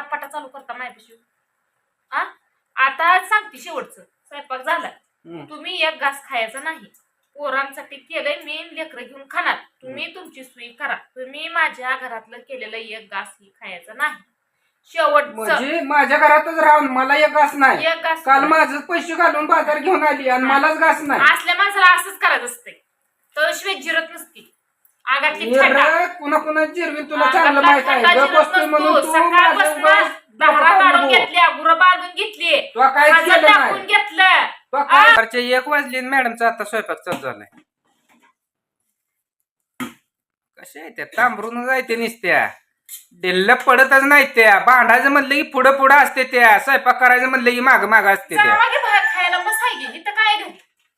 पटापटा चालू करता माझ्यापाशी. आ आता सांगते शेवटचं. स्वयंपाक झाला. हम्म. तुम्ही एक घास खायचा नाही. पोरांसाठी केलंय मी लेकरं घेऊन खाणार. तुम्ही तुमची सोयी करा. तुम्ही माझ्या घरातलं केलेलं एक घास ही खायचं नाही. शेवटचं. म्हणजे माझ्या घरातच राहून मला एक घास नाही. एक घास काल माझं पैसे घालून बाजार घेऊन आली आणि मलाच घास नाही. असल्या माणसाला असंच करायचं असते तर श्वेत जिरत नसती. थंडा. रे, पुन्हा पुन्हा जिरवीन तुला आगातला चांगलं माहीत आहे. थंडा गप जिरत बसतोय म्हणून नसतो. तू माझं सकाळपासून उगाच दारा डोकं काढून नको. घेतल्या गुरं बांधून घेतली. तुला काय खाजं केलं टाकून नाही घेतलं. तुला काय? दुपारचे एक वाजले मॅडमचा आता स्वयंपाक चालू झालाय. कशा आहे त्या? तांबरून जायते निसत्या. डिल्ल पडतच नाही त्या. भांडायचं म्हणलं की पुढं पुढं असते त्या. स्वयंपाक करायचं म्हणलं की माग माग असते त्या. जावा की बाहेर खायला. बस आहे की. इथं काय घरी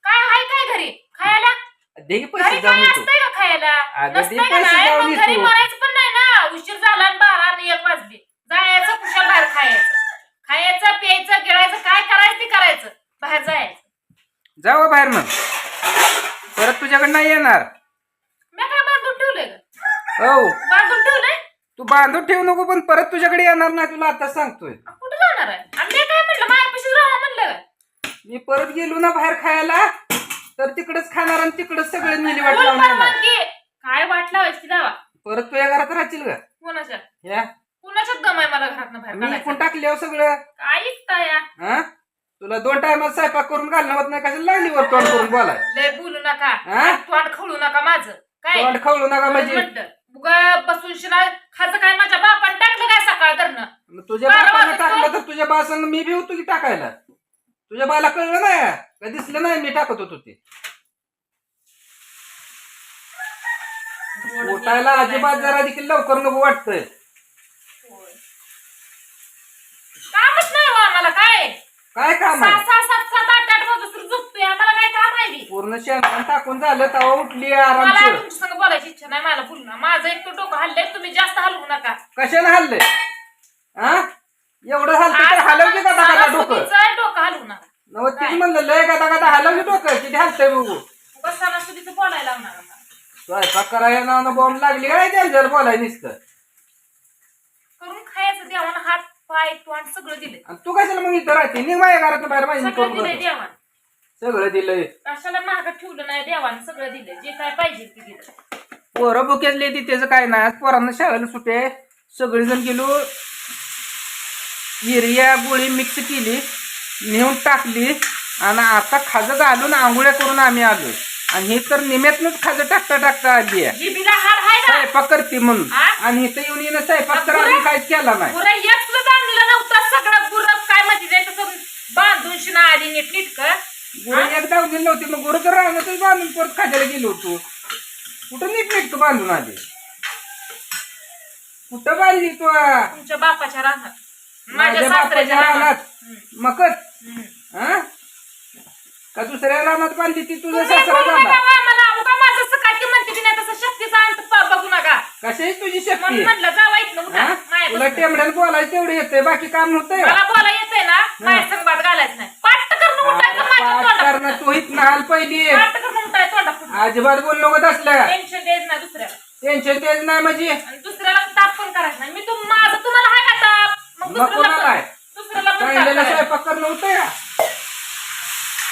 काय आहे काय घरी? खायला? दे की घरी पैसे काय जाऊन येतो असतंय का खायला? अगं, नसतंय का पैसे नाही? जाऊन मग घरी येतो. मरायचं पण नाही ना. उशीर झाला आणि बारा आणि एक वाजली. जायचं कुशल बाहेर खायचं. खायचं प्यायचं गिळायचं काय करायचं ते करायचं. बाहेर जायचं. जाऊ बाहेर मग. परत तुझ्याकडे नाही येणार. मी काय बांधून ठेवलंय का हो. बांधून ठेवलंय? तू बांधून ठेवू नको पण परत तुझ्याकडे येणार नाही तुला आता सांगतोय. कुठं जाणार आहे? आणि मी काय म्हणलं? मायापाशी राहा म्हणलं का? मी परत गेलो ना बाहेर खायला. तर तिकडेच खाणार आणि तिकडेच सगळे नेली वाट बोल लावून येणार परवानगी. काय वाट लावायची दावा? परत तुझ्या घरात राहतील का? कोणाच्या? या. दम आहे मला घरात बाहेर मी काढायचा? कोण टाकल्यावर सगळं. काय इकता या. हा? तुला दोन टायमात स्वयंपाक करून घालणं होत नाही कशाला लागली वर तोंड करून बोलाय? लय बोलू नका. हा? तोंड खवळू नका माझं. काय? तोंड खवळू नका उगा बसून शिना खायचं काय माझ्या बापाने टाकलं काय सकाळ धरणं? मग तुझ्या बारा बापानं वाजता टाकलं तर तुझ्या बासंग मी बी होतो की टाकायला? तुझ्या बाला कळलं नाही? का दिसलं नाही मी टाकत होतो ते. उठायला अजिबात जरा देखील लवकर नको वाटतंय कामच नाही हो आम्हाला काय? काय काम सहा आहे? सहा सात सात आठ आठ वाजता झोपतोय आम्हाला काय काम आहे बी? पूर्ण शेण टाकून झालं तवा उठली मला आरामशीर. तुमच्या संग बोलायची इच्छा नाही मला ना. माझं एक तर डोकं हल्लंय तुम्ही जास्त हलवू नका. कशाने हल्लंय? हा एवढं हलतं तर हलव की गदा गदा डोकं सणासुदीचं डोकं हलवू तीच म्हणलं लय गदा गदा डोकं किती हलतंय बघू. उगा सणासुदीचं बोलायला लावणार आम्हाला. स्वयंपाक करायला नावानं बॉम्ब लागली काय त्यांच्यावर बोलाय नुसतं. करून खायचं देवानं हात पाय तोंड सगळं आणि तू कशाला मग इथं राहते? निघ माझ्या बाहेर माहिती सगळं करून दिलंय बघ. देवानं सगळं दिलंय. कशाला महागात ठेवलं नाही देवानं सगळं दिलंय. जे काय पाहिजे ते दिलं पोरं बुकेतले ती त्याचं काय नाही. आज पोरांना शाळेला सुटे सगळेजण गेलो. युरिया गोळी मिक्स केली. नेऊन टाकली आणि आता खाजं घालून आंघोळ्या करून आम्ही आलो. आणि हे तर निम्यातनच खाजं टाकता टाकता आली आहे. हाड का स्वयंपाक करते म्हणून. हा? आणि इथं येऊन येणं स्वयंपाक तर आम्ही काहीच केला नाही. गुरं एक सुद्धा चांगलं नव्हतं. सगळं काय माहिती तसं बांधून शिना आली नीट नीट गुरु एक दावलेली नव्हती मग गुरु तर राहण्यातच बांधून परत खाजायला गेलो होतो. कुठं नीट नीट बांधून आली? कुठं बांधली तू? तुमच्या बापाच्या राहणार माझ्या माझ्या बापाच्या रानात. मकत हा? का दुसऱ्या रानात बांधली ती तुझा तुम्ही सासरा बोलू झाला नका बा मला उगा माझं असं काय ते म्हणते की नाही तसं शक्तीचा अंत प- बघू नका. कशाची तुझी शक्ती? म्हणून म्हटलं जावा इथनं उठा. हा? तुला. टेमड्याला बोलायचं तेवढं येतंय बाकी काम नव्हतंय मला बोला येतंय ना माझ्या संगबात घालायचं नाही. पाट्ट करून उठायचं माझ्या पाठ करणं तोंडात तू इथं हाल पहिली. पाट्ट करून उठायचं तोंडात अजिबात बोल नको असलं टेन्शन द्यायचं नाही दुसऱ्याला. टेन्शन तेच नाही म्हणजे. आणि दुसऱ्याला ताप पण करायचं नाही. मी तुम माझं तुम्हाला आहे का ताप? मग मग दुसऱ्याला कोणाला आहे? पण- दुसऱ्याला पण ताप चांगल्याला करायचा. स्वयंपाक करणं होतं का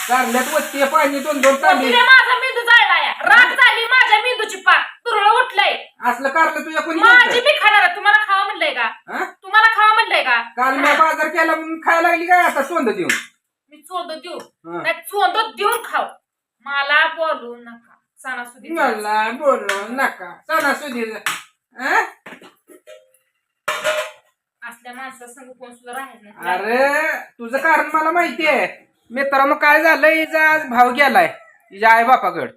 कारल्यात पाणी दोन दोन तांबे. तुझ्या माझा मेंदू जाळला या. राग झाली माझ्या मेंदूची पाक. तुरळ उठलंय. असलं कारलं तुझ्या कोणी माझी? मी खाणार आहे. तुम्हाला खावा म्हणलंय का? हा? तुम्हाला खावा म्हणलंय का? काल मी बाजार केला म्हणून खायला लागली काय? आता सोंद देऊन. मी चोंद देऊ. हा. नाही चोंद देऊन खाऊ. मला बोलू नका. सणासुदी मला बोलू नका. सणासुदी हा? असल्या माणसासंग कोण सुद्धा राहायचं नाही. अरे तुझं कारण मला माहिती आहे मित्रांनो काय झालंय? हिचा आज भाव गेलाय. तिच्या आई बापाकड.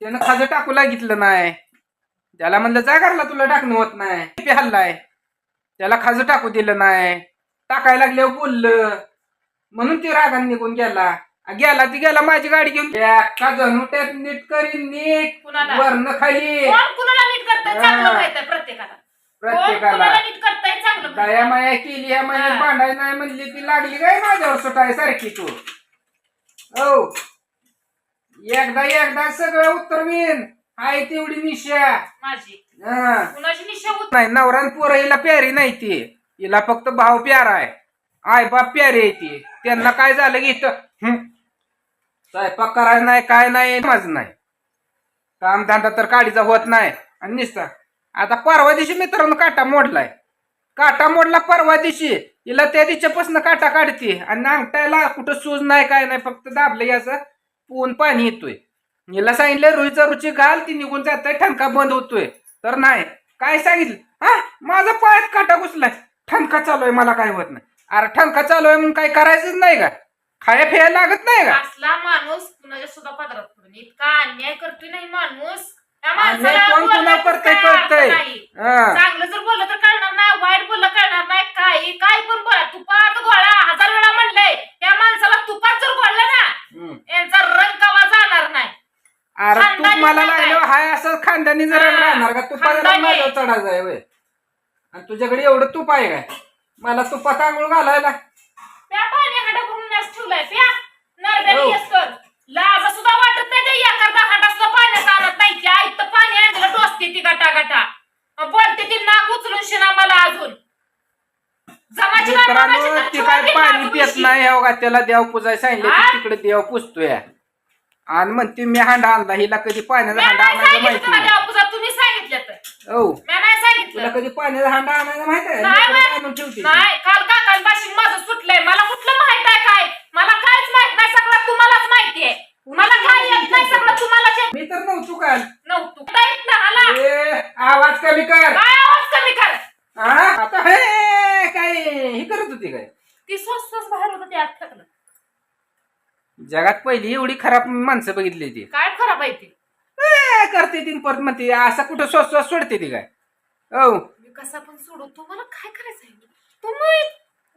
त्यानं खाजं टाकू लागितलं नाही. त्याला म्हणलं जा घरला तुला टाकणं होत नाही. पी हल्लाय? त्याला खाजं टाकू दिलं नाही. टाकायला लागल्यावर बोललं. म्हणून ती रागान निघून गेला. आ, गेला ती गेला माझी गाडी घेऊन. एका जणुट्यात नीट करीन नीट कुणाला? वरण खाली. कोण कुणाला नीट हा. प्रत्येकाला. कोण प्रत्येकाला. कुणाला नीट करताय? दया माया केली या महिन्यात हा. भांडाय नाही म्हणली ती लागली काय माझ्यावर सुटाय सारखी तू? हो एकदा एकदा सगळं उत्तर मिळेन हाय तेवढी निशा. माझी. हा. कुणाची निशा होत? नाही नवरान पोरईला प्यारी नाही ती. हिला फक्त भाव प्यारा आहे. आय बाप प्यारे आहे ती. त्यांना काय झालं की इथं हं, स्वयंपाक करायला नाही काय नाही माझं नाही. कामधंदा तर काडीचा होत नाही. आणि निसता. आता परवा दिवशी मित्रांनो काटा मोडलाय. काटा मोडला परवा दिवशी. हिला त्या दिवशीपासून काटा काढते. आणि अंगठायला कुठं सूज नाही काय नाही फक्त दाबलं याचं. पुन पाणी येतोय. हिला सांगितलं रुईचा रुची घाल ती निघून जात ठणका बंद होतोय. तर नाही. काय सांगितलं? हा? माझा पायात काटा घुसलाय. ठणका चालू आहे मला काय होत नाही. अरे ठणका चालू आहे म्हणून काय करायचंच नाही का? खाया फिया लागत नाही का? असला माणूस कुणाच्या सुद्धा पदरात इतका अन्याय करतोय नाही माणूस. त्या माणसाला कोण करतंय काय अर्थ नाही. हा. चांगलं जर बोललं तर कळणार नाही वाईट बोललं कळणार नाही. काही काय पण बोला. तुपात गोळा हजार वेळा म्हणलंय त्या माणसाला तुपात जर गोळलं ना. यांचा रंग कवा जाणार नाही. अरे तू खानदानी मला नाही लागलो हाय असं खानदानी जरा हा, राहणार का? तुपाला खानदानी. माझ्यावर चढायचं आहे वय आणि तुझ्याकडे एवढं तुप आहे काय? मला तुपात आंघोळ घालायला. त्या पाणी हाडा करून नस ठेवलाय. त्या नरड्याने हो. येस कर. लाज सुद्धा वाटत नाही ते एखादा सुद्धा पाण्यात आई तर पाणी आणलं टोचते ती गटा गटा बोलते ती नाक उचलून शिना मला अजून जमाची मित्रांनो नाक ती माझी काय तर पाणी पित. नाही हो का त्याला देव पुजाय सांगितलं? की तिकडे देव पुजतोय आणि म्हणते मी हांडा आणला हिला कधी पाण्याचा म्या हांडा नाही आणायचं सांगितलं माहिती तुम्हाला तुम्ही सांगितलं तर हो म्या नाही तुला सांगितलं कधी पाण्याचा हांडा आणायचा माहिती आहे. आणून ठेवते. नाही काल काकांपाशी माझं सुटलंय मला माहीत आहे काय मला काहीच माहीत नाही सगळं तुम्हालाच माहिती आहे मला काय येत नाही सगळं तुम्हाला जे मी तर नव्हतो काल नव्हतं कुठं येत ना हाला ए, आवाज कमी कर. काय आवाज कमी कर? हा? आता हे काय हे करत होती काय? ती स्वस्त स्वस्त बाहेर होतं ते आत जगात पहिली एवढी खराब माणसं बघितली ती. काय खराब आहे ती? ए, करते ती परत म्हणते असं कुठं स्वस्त स्वस्त सोडते ती काय? हो मी कसा पण सोडू तुम्हाला काय करायचं आहे? तुम्ही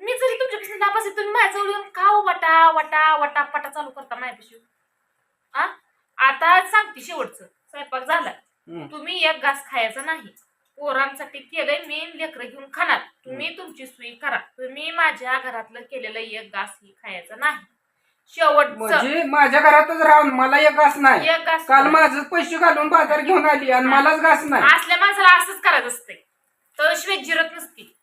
मी जरी तुमच्यापासून नापास आहे, तुम्ही माझ्याजवळ येऊन का हो वटा वटा वटा पटा चालू करता माझ्यापाशी? आ? आता सांगते शेवटचं. स्वयंपाक झाला. तुम्ही एक घास खायचा नाही. पोरांसाठी केलंय मी लेकरं घेऊन खाणार. तुम्ही तुमची सोयी करा. तुम्ही माझ्या घरातलं केलेलं एक घास ही खायचं नाही. शेवटचं. म्हणजे माझ्या घरातच राहून मला एक घास नाही. एक घास काल माझं पैसे घालून बाजार घेऊन आली आणि मलाच घास नाही. असल्या माणसाला असंच करायचं असते तर श्वेत जिरत नसती.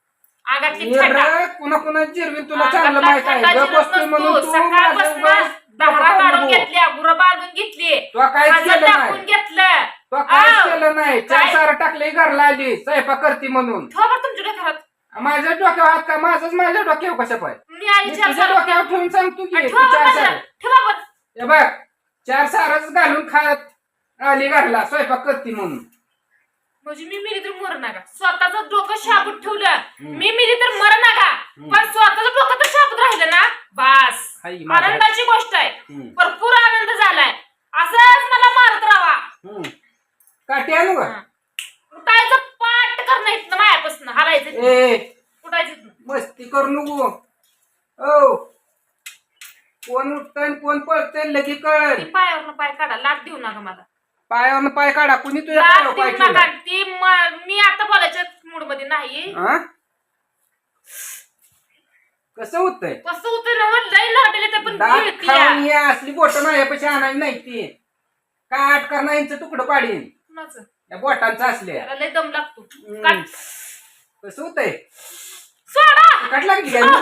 आगातली छटा कुणा कुणा जिरवीन तुला चांगलं माहीत आहे. गप बसतोय म्हणून. तू सकाळपासून उगाच डोकं काढून. घेतल्या गुरं बांधून घेतली. तुला काहीच खाजं केलं टाकून नाही. घेतलं. आव. केलं नाही. चार काय? सारं टाकले घरला आली. स्वयंपाक करते म्हणून. ठेवा तुमच्या घरात माझ्या डोक्यावर हात का? माझंच माझ्या डोक्यावर कशा पाय? मी आली मी चार तुझ्या सारं- डोक्यावर ठेवून सांगतो की ठेवा तू चार बरं, सारं. ठेवा बरं. हे बघ चार सारच घालून खात आली घरला स्वयंपाक करते म्हणून. म्हणजे मी मिली तर मर नका. स्वतःच डोकं शाबूत ठेवलं. मी मिली तर मर नका. पण स्वतःच डोकं तर शाबूत राहिलं ना? बास. माझ्या- आनंदाची गोष्ट आहे हम्म. भरपूर आनंद झालाय असंच मला मारत राहा हम्म. काठी आणू का उठायचं पाठ करणं इथनं मायापासून हालायचं ए उठायचं मस्ती करू नको. ओ कोण उठतंय कोण पळतंय लगी कळ ती पायावरनं पाय काढा लाट देऊ नका मला. पायावर पाय काढा कुणी तुझ्या लाट पायावर पाय देऊ नका. ठेवला ती म- मी आता बोलायच्या मूडमध्ये नाही. हा? कसं होतंय? कसं होतं ना लाटले ते पण दात गिळती खाऊन या. असली बोट माझ्यापाशी आणायची नाही ती. काय आठ करणार इंच तुकडं पाडीन. कुणाचं? या बोटांचं असल्या. त्याला लई दम लागतो. काट. कसं होतंय? सोडा